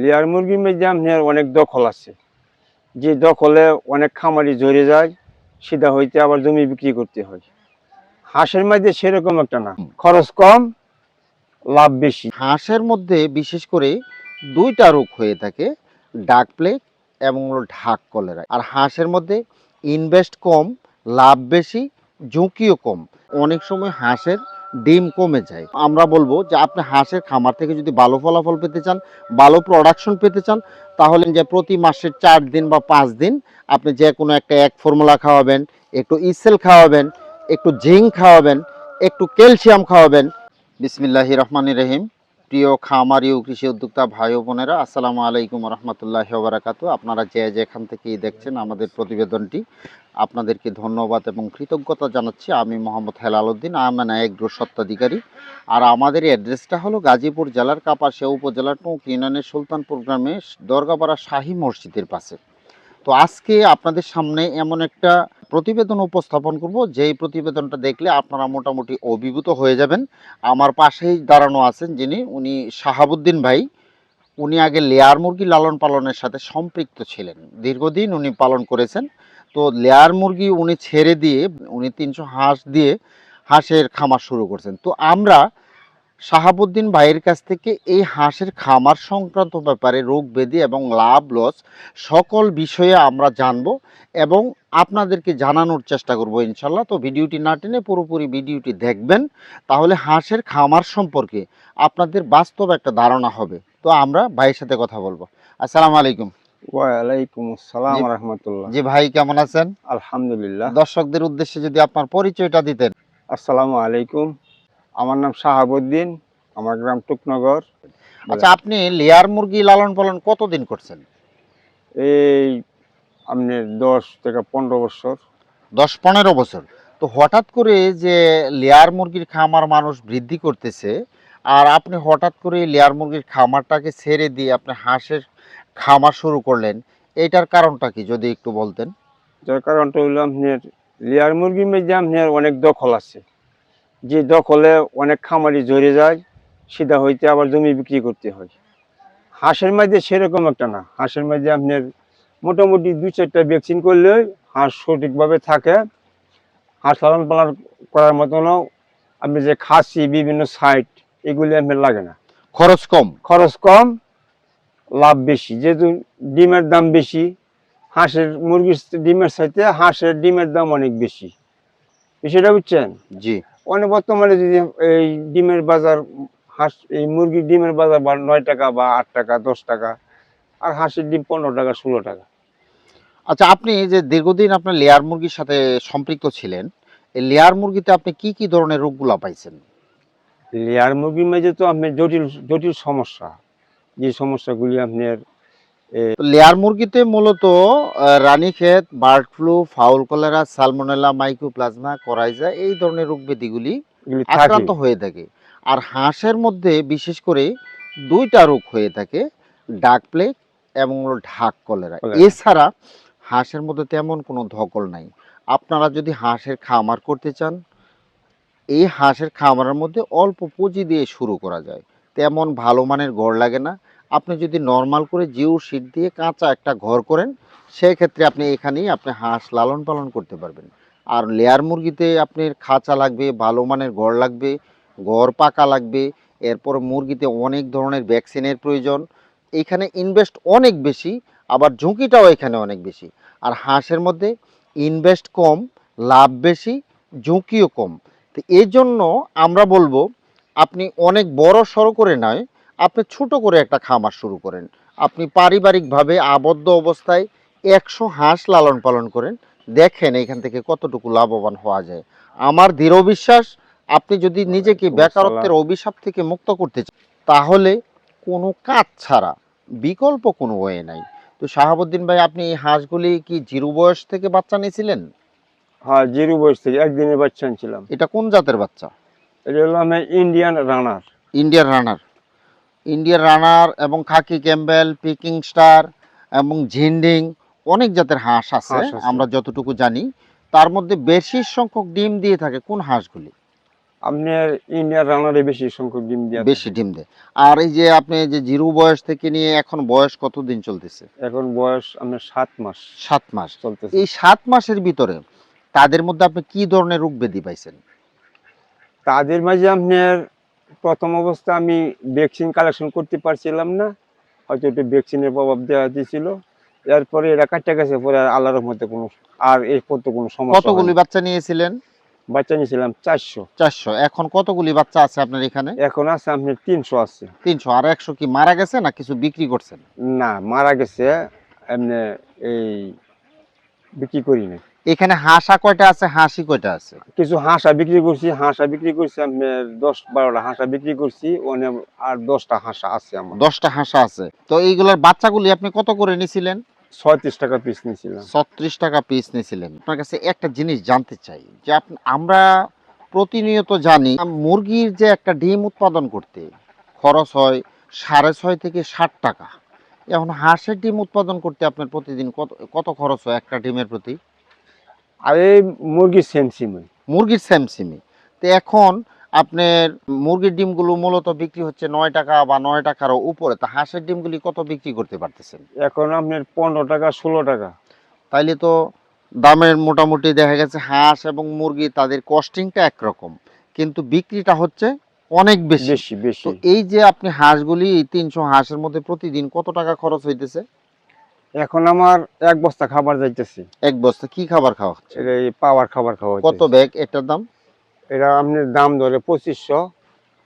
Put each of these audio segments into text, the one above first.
Layer মুরগির মধ্যে আপনার অনেক দখল আছে। যে দখলে অনেক খামারি জড়ে যায় সিধা হইতে আবার জমি বিক্রি করতে হয়। হাঁসের মধ্যে সেরকম একটা না। খরচ কম লাভ বেশি। হাঁসের মধ্যে বিশেষ করে দুইটা রোগ হয়ে থাকে ডাক প্লেগ এবং ঢাক কলেরা। আর হাঁসের মধ্যে ইনভেস্ট কম লাভ বেশি ঝুঁকিও কম। অনেক সময় হাঁসের ডিম কমে যায়। আমরা বলব যে আপনি হাঁসের খামার থেকে যদি ভালো ফলাফল পেতে চান, ভালো প্রোডাকশন পেতে চান, তাহলে যে প্রতি মাসের চার দিন বা পাঁচ দিন আপনি যে কোনো একটা এক ফর্মুলা খাওয়াবেন, একটু ইসেল খাওয়াবেন, একটু জিঙ্ক খাওয়াবেন, একটু ক্যালসিয়াম খাওয়াবেন। বিসমিল্লাহি রহমান রহিম। প্রিয় খামারি ও কৃষি উদ্যোক্তা ভাই বোনেরা, আসসালামু আলাইকুম রহমতুল্লাহ বারাকাতু আপনারা যে যেখান থেকেই দেখছেন আমাদের প্রতিবেদনটি, আপনাদেরকে ধন্যবাদ এবং কৃতজ্ঞতা জানাচ্ছি। আমি মোহাম্মদ হেলাল উদ্দিন আমার এগ্রো সত্ত্বাধিকারী। আর আমাদের অ্যাড্রেসটা হলো গাজীপুর জেলার কাপাসিয়া উপজেলার টুঁক ইউনিয়নের সুলতানপুর গ্রামে দরগাপাড়া শাহী মসজিদের পাশে। তো আজকে আপনাদের সামনে এমন একটা প্রতিবেদন উপস্থাপন করব। যেই প্রতিবেদনটা দেখলে আপনারা মোটামুটি অভিভূত হয়ে যাবেন। আমার পাশেই দাঁড়ানো আছেন যিনি, উনি শাহাবুদ্দিন ভাই। উনি আগে লেয়ার মুরগি লালন পালনের সাথে সম্পৃক্ত ছিলেন। দীর্ঘদিন উনি পালন করেছেন। তো লেয়ার মুরগি উনি ছেড়ে দিয়ে, উনি তিনশো হাঁস দিয়ে হাঁসের খামার শুরু করছেন। তো আমরা শাহাবুদ্দিন ভাইয়ের কাছ থেকে এই হাঁসের খামার সংক্রান্ত ব্যাপারে রোগ ব্যাধি এবং লাভ লস সকল বিষয়ে আমরা জানব এবং আপনাদেরকে জানানোর চেষ্টা করব ইনশাল্লাহ। তো ভিডিওটি না টেনে পুরোপুরি ভিডিওটি দেখবেন তাহলে হাঁসের খামার সম্পর্কে আপনাদের বাস্তব একটা ধারণা হবে। তো আমরা ভাইয়ের সাথে কথা বলব। আসসালামু আলাইকুম। ওয়ালাইকুম আসসালাম রহমতুল্লাহ। জি ভাই কেমন আছেন? আলহামদুলিল্লাহ। দর্শকদের উদ্দেশ্যে যদি আপনার পরিচয়টা দিতেন। আসসালামু আলাইকুম। আমার নাম শাহাবুদ্দিন আমার গ্রাম টুকনগর। আচ্ছা আপনি লেয়ার মুরগি লালন পালন কতদিন করছেন? এই আপনি দশ থেকে পনেরো বছর। দশ পনেরো বছর। তো হঠাৎ করে যে লেয়ার মুরগির খামার মানুষ বৃদ্ধি করতেছে আর আপনি হঠাৎ করে লেয়ার মুরগির খামারটাকে ছেড়ে দিয়ে আপনি হাঁসের খামার শুরু করলেন এটার কারণটা কি যদি একটু বলতেন? যার কারণটা হইল আপনার লেয়ার মুরগির মধ্যে আপনার অনেক দখল আছে। যে দখলে অনেক খামারি জড়ে যায় সিধা হইতে আবার জমি বিক্রি করতে হয়। হাঁসের মধ্যে সেরকম একটা না। হাঁসের মধ্যে আপনার মোটামুটি দুই চারটা ভ্যাকসিন করলে হাঁস সঠিকভাবে থাকে। হাঁস লালন পালন করার মতনও আপনি যে খাসি বিভিন্ন সাইট এগুলি আপনার লাগে না। খরচ কম? খরচ কম লাভ বেশি। যেহেতু ডিমের দাম বেশি হাঁসের মুরগির ডিমের চাইতে হাঁসের ডিমের দাম অনেক বেশি। বিষয়টা বুঝছেন? জি। অনেক বর্তমানে যদি এই ডিমের বাজার হাঁস এই মুরগির ডিমের বাজার বা নয় টাকা বা আট টাকা দশ টাকা আর হাঁসের ডিম পনেরো টাকা ষোলো টাকা। আচ্ছা আপনি যে দীর্ঘদিন আপনার লেয়ার মুরগির সাথে সম্পৃক্ত ছিলেন এই লেয়ার মুরগিতে আপনি কি কি ধরনের রোগগুলা পাইছেন? লেয়ার মুরগির মাঝে তো আপনার জটিল জটিল সমস্যা। যে সমস্যাগুলি আপনার লেয়ার মুরগিতে মূলত Ranikhet bird flu fowl cholera salmonella mycoplasma coryza এই ধরনের রোগ ব্যাধিগুলি আক্রান্ত হয়ে থাকে। আর হাঁসের মধ্যে বিশেষ করে দুইটা রোগ হয়ে থাকে ডাক প্লেগ এবং ঢাক কলেরা। কলেরা। এছাড়া হাঁসের মধ্যে তেমন কোনো ধকল নাই। আপনারা যদি হাঁসের খামার করতে চান এই হাঁসের খামারের মধ্যে অল্প পুঁজি দিয়ে শুরু করা যায়। তেমন ভালো মানের গড় লাগে না। আপনি যদি নর্মাল করে জিও শীট দিয়ে কাঁচা একটা ঘর করেন, সেক্ষেত্রে আপনি এখানেই আপনি হাঁস লালন পালন করতে পারবেন। আর লেয়ার মুরগিতে আপনার খাঁচা লাগবে, ভালো মানের ঘর লাগবে ঘর পাকা লাগবে, এরপর মুরগিতে অনেক ধরনের ভ্যাকসিনের প্রয়োজন। এখানে ইনভেস্ট অনেক বেশি, আবার ঝুঁকিটাও এখানে অনেক বেশি। আর হাঁসের মধ্যে ইনভেস্ট কম, লাভ বেশি, ঝুঁকিও কম। তো এই জন্য আমরা বলব, আপনি অনেক বড় সড়ো করে নয় আপনি ছোট করে একটা খামার শুরু করেন। আপনি পারিবারিকভাবে আবদ্ধ অবস্থায় একশো হাঁস লালন পালন করেন। দেখেন এখান থেকে কতটুকু লাভবান হওয়া যায়। আমার দৃঢ় বিশ্বাস আপনি যদি নিজেকে বেকারত্বের অভিশাপ থেকে মুক্ত করতে চান তাহলে কোনো কাজ ছাড়া বিকল্প কোনো ওয়ে নাই। তো শাহাবুদ্দিন ভাই আপনি এই হাঁসগুলি কি জিরো বয়স থেকে বাচ্চা নিয়েছিলেন? হ্যাঁ জিরো বয়স থেকে একদিনের বাচ্চা ছিলাম এটা কোন জাতের বাচ্চা? এটা হলো আমার Indian runner Indian runner Indian runner এবং খাকি ক্যাম্বেল পিকিং স্টার এবং ঝিন্ডিং অনেক জাতের হাঁস আছে আমরা যতটুকু জানি। তার মধ্যে বেশি সংখ্যক ডিম দিয়ে থাকে কোন হাঁসগুলি? আপনার রানারে বেশি সংখ্যক ডিম দিয়ে বেশি ডিম দেয়। আর এই যে আপনি যে জিরো বয়স থেকে নিয়ে এখন বয়স কতদিন চলতেছে? এখন বয়স আপনার সাত মাস। সাত মাস। চলতেছে। এই সাত মাসের ভিতরে তাদের মধ্যে আপনি কি ধরনের রোগ ব্যাধি পাইছেন? তাদের মাঝে আপনার প্রথম অবস্থা আমি ভ্যাকসিন কালেকশন করতে পারছিলাম না। হয়তো একটু ভ্যাকসিনের প্রভাব দেওয়া দিয়েছিল এরপরে এটা কাটতে গেছে পরে আর আল্লাহর মধ্যে কোনো আর এই পর্যন্ত কোনো সমস্যা কতগুলি বাচ্চা নিয়েছিলেন? বাচ্চা নিয়েছিলাম চারশো। চারশো। এখন কতগুলি বাচ্চা আছে আপনার এখানে? এখন আছে আপনার তিনশো আছে। তিনশো। আর একশো কি মারা গেছে না কিছু বিক্রি করছেন? না মারা গেছে এমনি এই বিক্রি করি না এখানে হাঁসা কয়টা আছে হাঁসি কয়টা আছে? কিছু হাঁসা বিক্রি করছি হাঁসা বিক্রি করছি আপনার দশ বারোটা হাঁসা বিক্রি করছি অনেক আর দশটা হাঁসা আছে আমার। দশটা হাঁসা আছে। তো এইগুলোর বাচ্চাগুলি আপনি কত করে নিছিলেন? ছয়ত্রিশ টাকা পিস নিয়েছিলাম ছত্রিশ টাকা পিস নিয়েছিলেন আপনার কাছে একটা জিনিস জানতে চাই যে আমরা প্রতিনিয়ত জানি মুরগির যে একটা ডিম উৎপাদন করতে খরচ হয় সাড়ে ছয় থেকে ষাট টাকা। এখন হাঁসের ডিম উৎপাদন করতে আপনার প্রতিদিন কত কত খরচ হয় একটা ডিমের প্রতি? আর এই মুরগির সেমসিমই মুরগির স্যামসিমি তো এখন আপনার মুরগির ডিমগুলো মূলত বিক্রি হচ্ছে নয় টাকা বা নয় টাকারও উপরে। তা হাঁসের ডিমগুলি কত বিক্রি করতে পারতেছেন? এখন আপনার পনেরো টাকা ষোলো টাকা। তাইলে তো দামের মোটামুটি দেখা গেছে হাঁস এবং মুরগি তাদের কস্টিংটা একরকম। কিন্তু বিক্রিটা হচ্ছে অনেক বেশি। বেশি বেশি। এই যে আপনি হাঁসগুলি তিনশো হাঁসের মধ্যে প্রতিদিন কত টাকা খরচ হইতেছে? এখন আমার এক বস্তা খাবার যাইতেছে। এক বস্তা কি খাবার খাওয়া হচ্ছে? এই পাওয়ার খাবার খাওয়া কত। ব্যাগ? এটার দাম? এটা আপনি দাম ধরে পঁচিশশো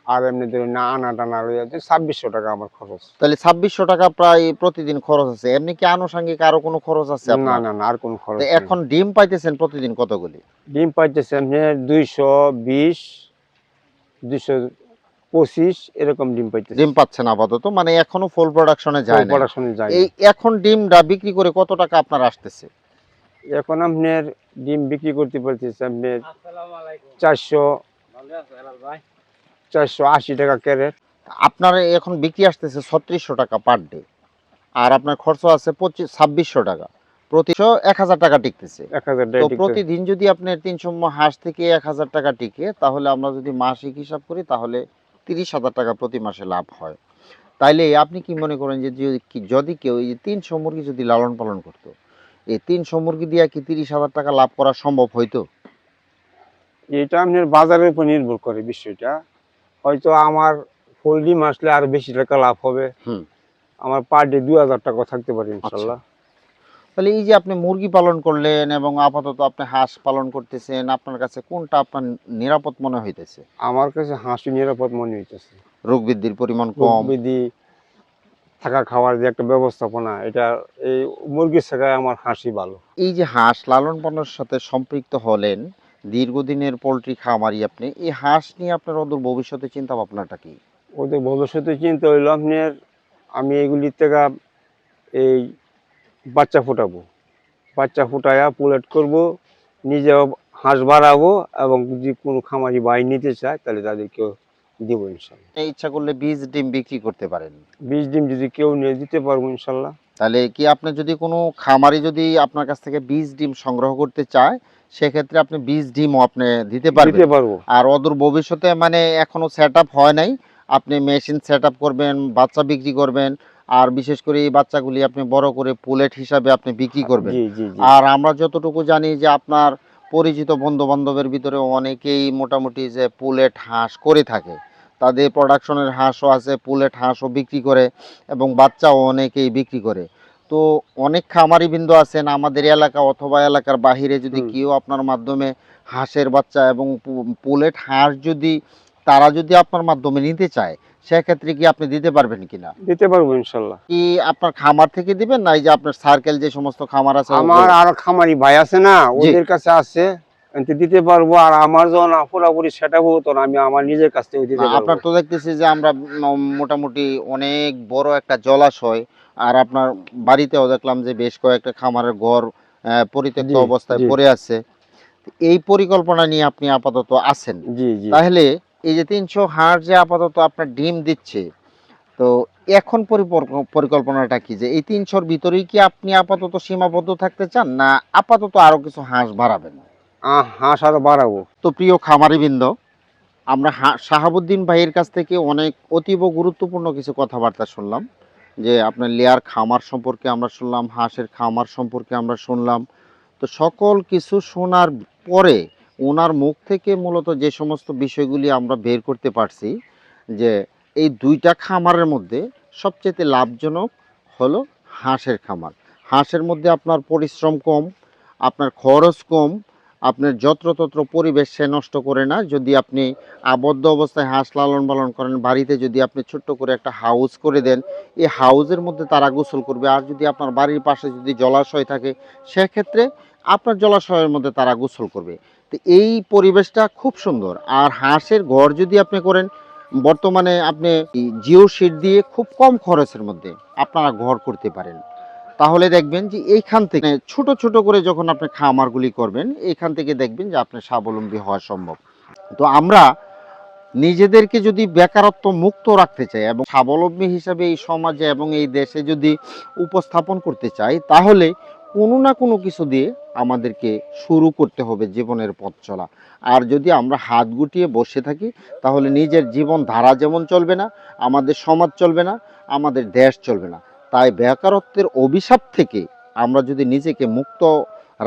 আর এমনি ধরে না আনা টানা রয়েছে ছাব্বিশশো টাকা আমার খরচ। তাহলে ছাব্বিশশো টাকা প্রায় প্রতিদিন খরচ আছে। এমনি কি আনুষঙ্গিক আরও কোনো খরচ আছে না না না আর কোনো খরচ এখন ডিম পাইতেছেন প্রতিদিন কতগুলি? ডিম পাইতেছেন দুইশো বিশ দুইশো পঁচিশ এরকম ডিম পাইতেছে। ডিম পাচ্ছেন আপাতত মানে এখনও ফুল প্রোডাকশনে যায় না পড়াশোনা যায় এই এখন ডিমটা বিক্রি করে কত টাকা আপনার আসতেছে? এখন আপনার ডিম বিক্রি করতে পারতেছে আপনার চারশো চারশো আশি টাকা ক্যারেট। আপনার এখন বিক্রি আসতেছে ছত্রিশশো টাকা পার ডে আর আপনার খরচ আছে পঁচিশ ছাব্বিশশো টাকা। প্রতিশো এক হাজার টাকা টিকতেছে। তো প্রতিদিন যদি আপনার তিনশো হাঁস থেকে এক হাজার টাকা টিকে তাহলে আমরা যদি মাসিক হিসাব করি তাহলে তিরিশ হাজার টাকা প্রতি মাসে লাভ হয়। তাইলে আপনি কি মনে করেন যে যদি যদি কেউ এই তিনশো মুরগি যদি লালন পালন করতো এই তিনশো মুরগি দিয়ে কি তিরিশ হাজার টাকা লাভ করা সম্ভব হইতো? এটা আপনার বাজারের উপর নির্ভর করে বিষয়টা। হয়তো আমার ফুল ডিম আসলে আর বেশি টাকা লাভ হবে। আমার পার ডে দুই হাজার টাকা থাকতে পারে ইনশাল্লাহ। তাহলে এই যে আপনি মুরগি পালন করলেন এবং আপাতত আপনি হাঁস পালন করতেছেন আপনার কাছে কোনটা আপনার নিরাপদ মনে হইতেছে? আমার কাছে হাসি নিরাপদ মনে হইতেছে। রোগ বৃদ্ধির পরিমাণ কম। ব্যাধি থাকা খাওয়ার যে একটা ব্যবস্থাপনা এটা এই মুরগির জায়গায় আমার হাসি ভালো। এই যে হাঁস লালন পালনের সাথে সম্পৃক্ত হলেন দীর্ঘদিনের পোলট্রি খামারি আপনি এই হাঁস নিয়ে আপনার ওদের ভবিষ্যতে চিন্তা ভাবনাটা কি? ওদের ভবিষ্যতে চিন্তা হইল আপনার আমি এগুলির থেকে এই বাচ্চা ফুটাবো। বাচ্চা ফুটায়া পুলেট করব নিজেও হাঁস বাড়াবো এবং যদি কোনো খামারি বাই নিতে চায় তাহলে তাদেরকেও দিব ইনশাল্লাহ। ইচ্ছা করলে বীজ ডিম বিক্রি করতে পারেন? বীজ ডিম যদি কেউ নিয়ে দিতে পারব ইনশাল্লাহ। তাহলে কি আপনি যদি কোনো খামারি যদি আপনার কাছ থেকে বীজ ডিম সংগ্রহ করতে চায় সেক্ষেত্রে আপনি বীজ ডিমও আপনি দিতে পারবেন। দিতে পারব। আর অদূর ভবিষ্যতে মানে এখনও সেট হয় নাই। আপনি মেশিন সেট করবেন বাচ্চা বিক্রি করবেন আর বিশেষ করে এই বাচ্চাগুলি আপনি বড় করে পুলেট হিসাবে আপনি বিক্রি করবেন। আর আমরা যতটুকু জানি যে আপনার পরিচিত বন্ধু বান্ধবের ভিতরে অনেকেই মোটামুটি যে পুলেট হাঁস করে থাকে। তাদের প্রোডাকশনের হাঁসও আছে পুলেট হাঁসও বিক্রি করে এবং বাচ্চাও অনেকেই বিক্রি করে। তো অনেক খামারি বিন্দু আছেন আমাদের এলাকা অথবা এলাকার বাহিরে যদি কেউ আপনার মাধ্যমে হাঁসের বাচ্চা এবং পুলেট হাঁস যদি তারা যদি আপনার মাধ্যমে নিতে চায় সেক্ষেত্রে কি আপনি দিতে পারবেন কিনা? দিতে পারব ইনশাল্লাহ। কি আপনার খামার থেকে দিবেন না এই যে আপনার সার্কেল যে সমস্ত খামার আছে আমার? আর খামারি ভাই আছে না ওদের কাছে আছে দিতে পারব আর আমার যখন পুরোপুরি সেটা হব তখন আমি আমার নিজের কাছ থেকে দিতে পারব। আপনার তো দেখতেছি যে আমরা মোটামুটি অনেক বড় একটা জলাশয় আর আপনার বাড়িতেও দেখলাম যে বেশ কয়েকটা খামারের ঘর পরিত্যক্ত অবস্থায়। পড়ে আছে। এই পরিকল্পনা নিয়ে আপনি আপাতত আছেন। তাহলে এই যে তিনশো হাঁস যে আপাতত আপনার ডিম দিচ্ছে তো এখন পরিকল্পনাটা কি যে এই তিনশোর ভিতরেই কি আপনি আপাতত সীমাবদ্ধ থাকতে চান না আপাতত আরও কিছু হাঁস বাড়াবেন? হাঁস আরও বাড়াবো। তো প্রিয় খামারিবৃন্দ আমরা শাহাবুদ্দিন ভাইয়ের কাছ থেকে অনেক অতীব গুরুত্বপূর্ণ কিছু কথাবার্তা শুনলাম যে আপনার লেয়ার খামার সম্পর্কে আমরা শুনলাম হাঁসের খামার সম্পর্কে আমরা শুনলাম তো সকল কিছু শোনার পরে ওনার মুখ থেকে মূলত যে সমস্ত বিষয়গুলি আমরা বের করতে পারছি, যে এই দুইটা খামারের মধ্যে সবচেয়ে লাভজনক হলো হাঁসের খামার। হাঁসের মধ্যে আপনার পরিশ্রম কম, আপনার খরচ কম, আপনার যত্রতত্র পরিবেশ সে নষ্ট করে না। যদি আপনি আবদ্ধ অবস্থায় হাঁস লালন পালন করেন, বাড়িতে যদি আপনি ছোট্ট করে একটা হাউস করে দেন, এই হাউজের মধ্যে তারা গোসল করবে। আর যদি আপনার বাড়ির পাশে যদি জলাশয় থাকে, সেক্ষেত্রে আপনার জলাশয়ের মধ্যে তারা গোসল করবে। তো এই পরিবেশটা খুব সুন্দর। আর হাঁসের ঘর যদি আপনি করেন, বর্তমানে আপনি জিও শিট দিয়ে খুব কম খরচের মধ্যে আপনারা ঘর করতে পারেন। তাহলে দেখবেন যে এইখান থেকে ছোট ছোট করে যখন আপনি খামারগুলি করবেন, এইখান থেকে দেখবেন যে আপনি স্বাবলম্বী হওয়া সম্ভব। তো আমরা নিজেদেরকে যদি বেকারত্ব মুক্ত রাখতে চাই এবং স্বাবলম্বী হিসাবে এই সমাজে এবং এই দেশে যদি উপস্থাপন করতে চাই, তাহলে কোনো না কোনো কিছু দিয়ে আমাদেরকে শুরু করতে হবে জীবনের পথ চলা। আর যদি আমরা হাত গুটিয়ে বসে থাকি, তাহলে নিজের জীবন ধারা যেমন চলবে না, আমাদের সমাজ চলবে না, আমাদের দেশ চলবে না। তাই বেকারত্বের অভিশাপ থেকে আমরা যদি নিজেকে মুক্ত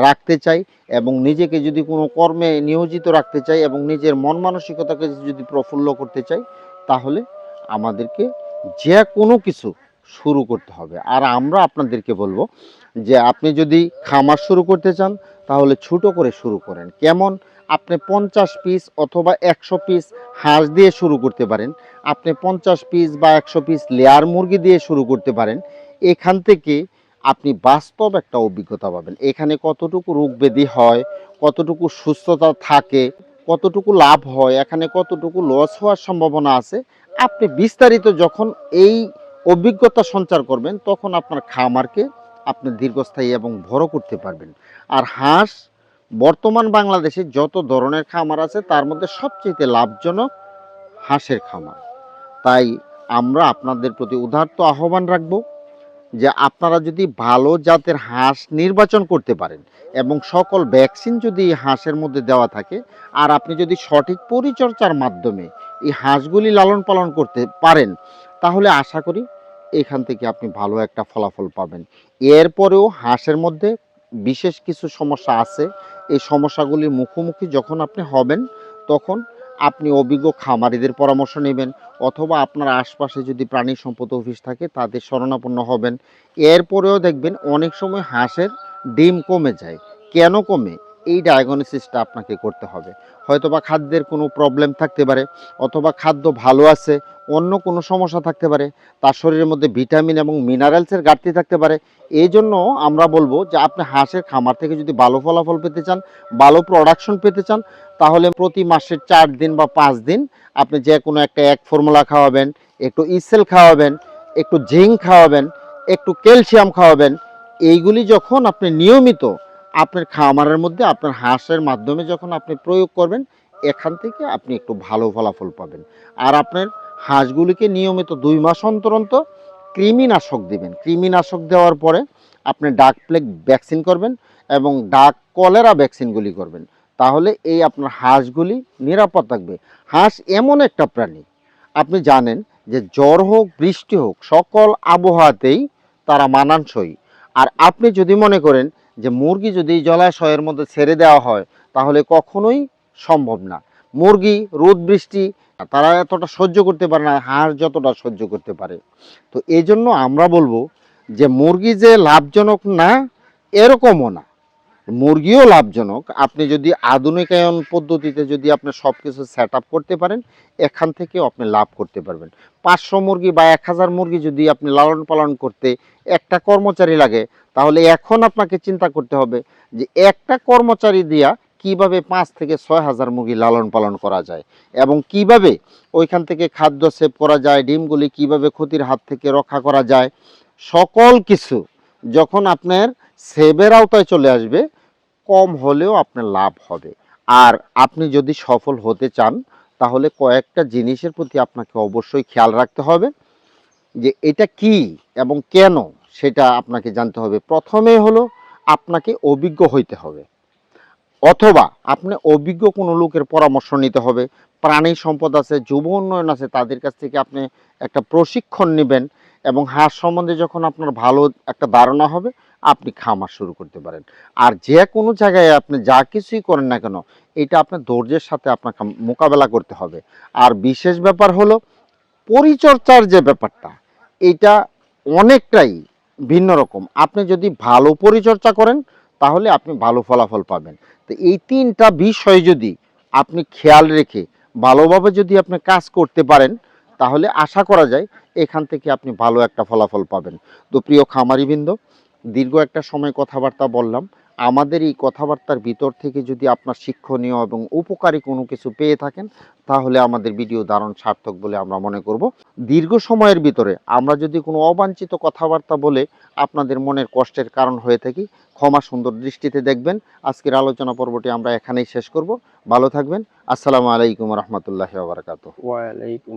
রাখতে চাই এবং নিজেকে যদি কোনো কর্মে নিয়োজিত রাখতে চাই এবং নিজের মন মানসিকতাকে যদি প্রফুল্ল করতে চাই, তাহলে আমাদেরকে যে কোনো কিছু শুরু করতে হবে। আর আমরা আপনাদেরকে বলব যে আপনি যদি খামার শুরু করতে চান, তাহলে ছোট করে শুরু করেন। কেমন? আপনি পঞ্চাশ পিস অথবা একশো পিস হাঁস দিয়ে শুরু করতে পারেন। আপনি পঞ্চাশ পিস বা একশো পিস লেয়ার মুরগি দিয়ে শুরু করতে পারেন। এখান থেকে আপনি বাস্তব একটা অভিজ্ঞতা পাবেন। এখানে কতটুকু রোগ ব্যাধি হয়, কতটুকু সুস্থতা থাকে, কতটুকু লাভ হয়, এখানে কতটুকু লস হওয়ার সম্ভাবনা আছে। আপনি বিস্তারিত যখন এই অভিজ্ঞতা সঞ্চার করবেন, তখন আপনার খামারকে আপনি দীর্ঘস্থায়ী এবং বড় করতে পারবেন। আর হাঁস, বর্তমান বাংলাদেশে যত ধরনের খামার আছে, তার মধ্যে সবচেয়ে লাভজনক হাঁসের খামার তাই আমরা আপনাদের প্রতি উদার্ত আহ্বান রাখব যে আপনারা যদি ভালো জাতের হাঁস নির্বাচন করতে পারেন এবং সকল ভ্যাকসিন যদি হাঁসের মধ্যে দেওয়া থাকে, আর আপনি যদি সঠিক পরিচর্যার মাধ্যমে এই হাঁসগুলি লালন পালন করতে পারেন, তাহলে আশা করি এখান থেকে আপনি ভালো একটা ফলাফল পাবেন। এরপরেও হাঁসের মধ্যে বিশেষ কিছু সমস্যা আছে। এই সমস্যাগুলির মুখোমুখি যখন আপনি হবেন, তখন আপনি অভিজ্ঞ খামারিদের পরামর্শ নেবেন অথবা আপনার আশপাশে যদি প্রাণী সম্পদ অফিস থাকে, তাদের শরণাপন্ন হবেন। এরপরেও দেখবেন অনেক সময় হাঁসের ডিম কমে যায়। কেন কমে? এই ডায়াগনোসিসটা আপনাকে করতে হবে। হয়তোবা খাদ্যের কোনো প্রবলেম থাকতে পারে, অথবা খাদ্য ভালো আছে, অন্য কোনো সমস্যা থাকতে পারে, তার শরীরের মধ্যে ভিটামিন এবং মিনারেলসের ঘাটতি থাকতে পারে। এই জন্য আমরা বলব যে আপনি হাঁসের খামার থেকে যদি ভালো ফলাফল পেতে চান, ভালো প্রোডাকশন পেতে চান, তাহলে প্রতি মাসের চার দিন বা পাঁচ দিন আপনি যে কোনো একটা এক ফর্মুলা খাওয়াবেন, একটু ইসেল খাওয়াবেন, একটু জিঙ্ক খাওয়াবেন, একটু ক্যালসিয়াম খাওয়াবেন, এইগুলি যখন আপনি নিয়মিত আপনার খামারের মধ্যে আপনার হাঁসের মাধ্যমে যখন আপনি প্রয়োগ করবেন, এখান থেকে আপনি একটু ভালো ফলাফল পাবেন। আর আপনার হাঁসগুলিকে নিয়মিত দুই মাস অন্তর অন্তর কৃমিনাশক দিবেন। কৃমিনাশক দেওয়ার পরে আপনি ডাক প্লেগ ভ্যাকসিন করবেন এবং ডাক কলেরা ভ্যাকসিনগুলি করবেন। তাহলে এই আপনার হাঁসগুলি নিরাপদ থাকবে। হাঁস এমন একটা প্রাণী, আপনি জানেন যে জ্বর হোক, বৃষ্টি হোক, সকল আবহাওয়াতেই তারা মানানসই। আর আপনি যদি মনে করেন যে মুরগি যদি জলাশয়ের মধ্যে ছেড়ে দেওয়া হয়, তাহলে কখনোই সম্ভব না। মুরগি রোদ, বৃষ্টি, তারা এতটা সহ্য করতে পারে না, হাঁস যতটা সহ্য করতে পারে। তো এই জন্য আমরা বলব যে মুরগি যে লাভজনক না, এরকমও না। মুরগিও লাভজনক। আপনি যদি আধুনিকায়ন পদ্ধতিতে যদি আপনি সব কিছু সেট আপ করতে পারেন, এখান থেকেও আপনি লাভ করতে পারবেন। পাঁচশো মুরগি বা এক হাজার মুরগি যদি আপনি লালন পালন করতে একটা কর্মচারী লাগে তাহলে এখন আপনাকে চিন্তা করতে হবে যে একটা কর্মচারী দিয়া কীভাবে পাঁচ থেকে ছয় হাজার মুরগি লালন পালন করা যায় এবং কীভাবে ওইখান থেকে খাদ্য সেভ করা যায়, ডিমগুলি কীভাবে ক্ষতির হাত থেকে রক্ষা করা যায়, সকল কিছু যখন আপনার সেভের আওতায় চলে আসবে, কম হলেও আপনার লাভ হবে। আর আপনি যদি সফল হতে চান, তাহলে কয়েকটা জিনিসের প্রতি আপনাকে অবশ্যই খেয়াল রাখতে হবে যে এটা কি এবং কেন সেটা আপনাকে জানতে হবে। প্রথমে হলো আপনাকে অভিজ্ঞ হইতে হবে। অথবা আপনি অভিজ্ঞ কোনো লোকের পরামর্শ নিতে হবে। প্রাণী সম্পদ আছে, যুব উন্নয়ন আছে, তাদের কাছ থেকে আপনি একটা প্রশিক্ষণ নেবেন এবং হাঁস সম্বন্ধে যখন আপনার ভালো একটা ধারণা হবে, আপনি খামার শুরু করতে পারেন। আর যে কোনো জায়গায় আপনি যা কিছুই করেন না কেন, এটা আপনার ধৈর্যের সাথে আপনাকে মোকাবেলা করতে হবে। আর বিশেষ ব্যাপার হলো পরিচর্যার যে ব্যাপারটা, এটা অনেকটাই ভিন্ন রকম। আপনি যদি ভালো পরিচর্যা করেন, তাহলে আপনি ভালো ফলাফল পাবেন। তো এই তিনটা বিষয় যদি আপনি খেয়াল রেখে ভালোভাবে যদি আপনি কাজ করতে পারেন, তাহলে আশা করা যায় এখান থেকে আপনি ভালো একটা ফলাফল পাবেন। তো প্রিয় খামারিবৃন্দ, দীর্ঘ একটা সময় কথাবার্তা বললাম। আমাদের এই কথাবার্তার ভিতর থেকে যদি আপনার শিক্ষণীয় এবং উপকারী কোনো কিছু পেয়ে থাকেন, তাহলে আমাদের ভিডিও দারুণ সার্থক বলে আমরা মনে করব। দীর্ঘ সময়ের ভিতরে আমরা যদি কোনো অবাঞ্ছিত কথাবার্তা বলে আপনাদের মনের কষ্টের কারণ হয়ে থাকি, ক্ষমা সুন্দর দৃষ্টিতে দেখবেন। আজকের আলোচনা পর্বটি আমরা এখানেই শেষ করব। ভালো থাকবেন। আসসালামু আলাইকুম রহমতুল্লাহ বারকাত ওয়ালাইকুম